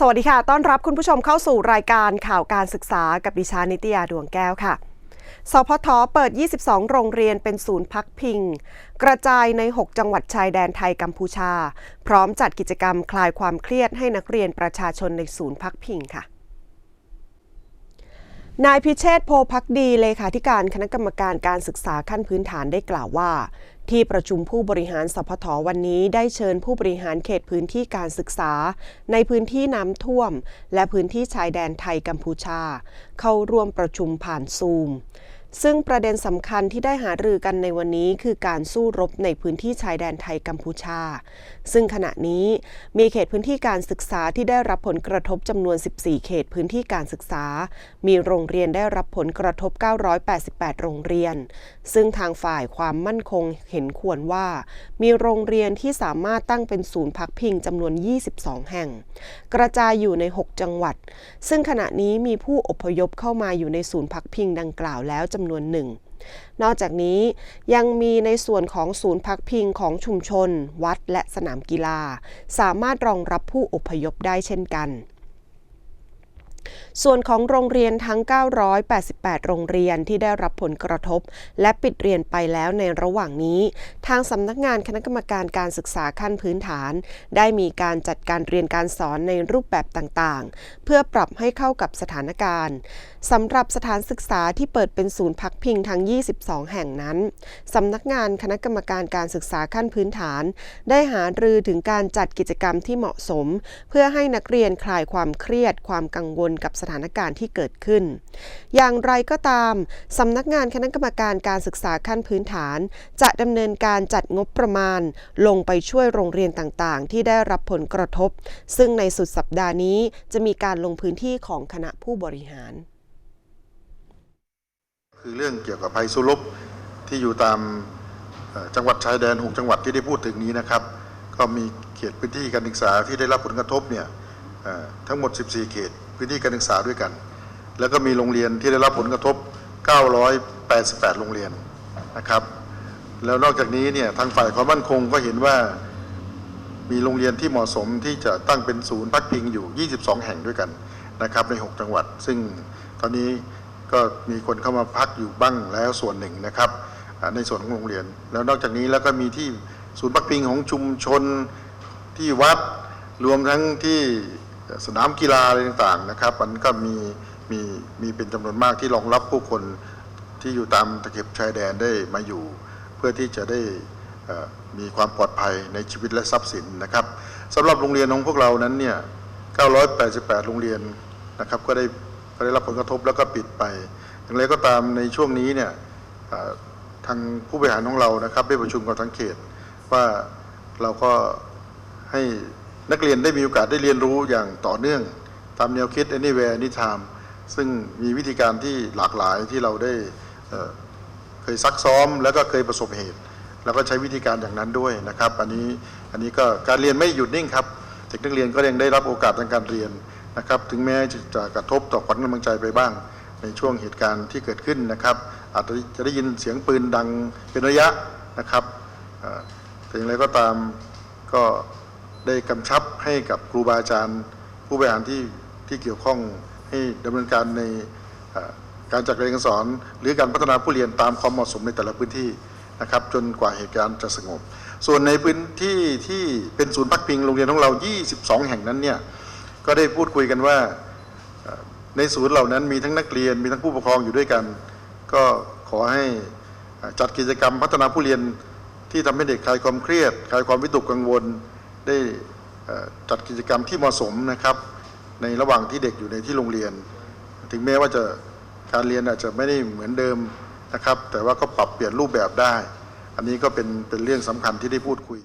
สวัสดีค่ะ ต้อนรับคุณผู้ชมเข้าสู่รายการข่าวการศึกษากับดิฉันนิตยาดวงแก้วค่ะ สพทเปิด 22 โรงเรียนเป็นศูนย์พักพิง กระจายใน 6 จังหวัดชายแดนไทยกัมพูชา พร้อมจัดกิจกรรมคลายความเครียดให้นักเรียนประชาชนในศูนย์พักพิงค่ะ นายพิเชษโพพักดีเลขาธิการคณะกรรมการการศึกษาขั้นพื้นฐานได้กล่าวว่า ที่ประชุมผู้บริหารสพทวันนี้ได้เชิญผู้บริหารเขตพื้นที่การศึกษา ในพื้นที่น้ำท่วม และพื้นที่ชายแดนไทยกัมพูชา เข้าร่วมประชุมผ่านซูม ซึ่งประเด็นสำคัญที่ได้หารือกันในวันนี้คือการสู้รบในพื้นที่ชายแดนไทยกัมพูชา ซึ่งขณะนี้มีเขตพื้นที่การศึกษาที่ได้รับผลกระทบจำนวน 14 เขตพื้นที่การศึกษา มีโรงเรียนได้รับผลกระทบ 988 โรงเรียน ซึ่งทางฝ่ายความมั่นคงเห็นควรว่า มีโรงเรียนที่สามารถตั้งเป็นศูนย์พักพิงจำนวน 22 แห่ง กระจายอยู่ใน 6 จังหวัด ซึ่งขณะนี้มีผู้อพยพเข้ามาอยู่ในศูนย์พักพิงดังกล่าวแล้วจำนวนหนึ่ง นอกจากนี้ยังมีในส่วนของศูนย์พักพิงของชุมชน วัดและสนามกีฬา สามารถรองรับผู้อพยพได้เช่นกัน ส่วนของโรงเรียนทั้ง 988 โรงเรียนที่ได้รับผลกระทบ และปิดเรียนไปแล้วในระหว่างนี้ ทางสำนักงานคณะกรรมการการศึกษาขั้นพื้นฐาน ได้มีการจัดการเรียนการสอนในรูปแบบต่างๆ เพื่อปรับให้เข้ากับสถานการณ์สำหรับสถานศึกษาที่เปิดเป็นศูนย์พักพิงทั้ง 22 แห่งนั้นสำนักงานคณะกรรมการการศึกษาขั้นพื้นฐาน ได้หารือถึงการจัดกิจกรรมที่เหมาะสม เพื่อให้นักเรียนคลายความเครียด ความกังวลกับสถานการณ์ที่เกิดขึ้น อย่างไรก็ตามสำนักงานคณะกรรมการการศึกษาขั้นพื้นฐาน จะดำเนินการจัดงบประมาณ ลงไปช่วยโรงเรียนต่างๆ ที่ได้รับผลกระทบ ซึ่งในสุดสัปดาห์นี้จะมีการลงพื้นที่ของคณะผู้บริหาร คือเรื่องเกี่ยวกับภัยสุรบที่อยู่ตามจังหวัดชายแดนหกจังหวัดที่ได้พูดถึงนี้นะครับ ก็มีเขตพื้นที่การศึกษาที่ได้รับผลกระทบเนี่ยทั้งหมด 14 เขต พื้นที่การศึกษาด้วยกัน แล้วก็มีโรงเรียนที่ได้รับผลกระทบ 988 โรงเรียนนะครับ แล้วนอกจากนี้เนี่ยทางฝ่ายความมั่นคงก็เห็นว่ามีโรงเรียนที่เหมาะสมที่จะตั้งเป็นศูนย์พักพิงอยู่ 22 แห่งด้วยกันนะครับใน 6 จังหวัด ซึ่งตอนนี้ก็มีคนเข้ามาพักอยู่บ้างแล้วส่วนหนึ่งนะครับในส่วนของโรงเรียน แล้วนอกจากนี้แล้วก็มีที่ศูนย์พักพิงของชุมชนที่วัดรวมทั้งที่ สนามกีฬาอะไรต่างๆนะครับ มันก็มีมีมีเป็นจำนวนมากที่รองรับผู้คนที่อยู่ตามตะเข็บชายแดนได้มาอยู่ เพื่อที่จะได้มีความปลอดภัยในชีวิตและทรัพย์สินนะครับสำหรับโรงเรียนของพวกเรานั้นเนี่ย 988 โรงเรียนนะครับก็ได้ก็ได้รับผลกระทบแล้วก็ปิดไป อย่างไรก็ตามในช่วงนี้เนี่ยทางผู้บริหารของเรานะครับได้ประชุมกับทั้งเขตว่าเราก็ให้ นักเรียนได้มีโอกาสได้เรียนรู้อย่างต่อเนื่องตามแนวคิด anywhere anytime ซึ่งมีวิธีการที่หลากหลายที่เราได้เเคยซักซ้อม แล้วก็เคยประสบเหตุ แล้วก็ใช้วิธีการอย่างนั้นด้วยนะครับ อันนี้อันนี้ก็การเรียนไม่หยุดนิ่งครับเด็กนักเรียนก็ยังได้รับโอกาสทางการเรียนนะครับ ถึงแม้จะกระทบต่อขวัญกำลังใจไปบ้าง ในช่วงเหตุการณ์ที่เกิดขึ้นนะครับ อาจจะได้ยินเสียงปืนดังเป็นระยะนะครับแต่อย่างไรก็ตามก็ ได้กำชับให้กับครูบาอาจารย์ ผู้บริหารที่ที่เกี่ยวข้องให้ดำเนินการในการจัดการเรียนการสอน หรือการพัฒนาผู้เรียนตามความเหมาะสมในแต่ละพื้นที่นะครับจนกว่าเหตุการณ์จะสงบ ส่วนในพื้นที่ที่เป็นศูนย์พักพิงโรงเรียนของเรา 22 แห่งนั้นเนี่ยก็ได้พูดคุยกันว่าในศูนย์เหล่านั้นมีทั้งนักเรียนมีทั้งผู้ปกครองอยู่ด้วยกัน ก็ขอให้จัดกิจกรรมพัฒนาผู้เรียนที่ทำให้เด็กคลายความเครียดคลายความวิตกกังวล ได้จัดกิจกรรมที่เหมาะสมนะครับ ในระหว่างที่เด็กอยู่ในที่โรงเรียน ถึงแม้ว่าจะการเรียนอาจจะไม่ได้เหมือนเดิมนะครับ แต่ว่าก็ปรับเปลี่ยนรูปแบบได้ อันนี้ก็เป็นเป็นเรื่องสำคัญที่ได้พูดคุย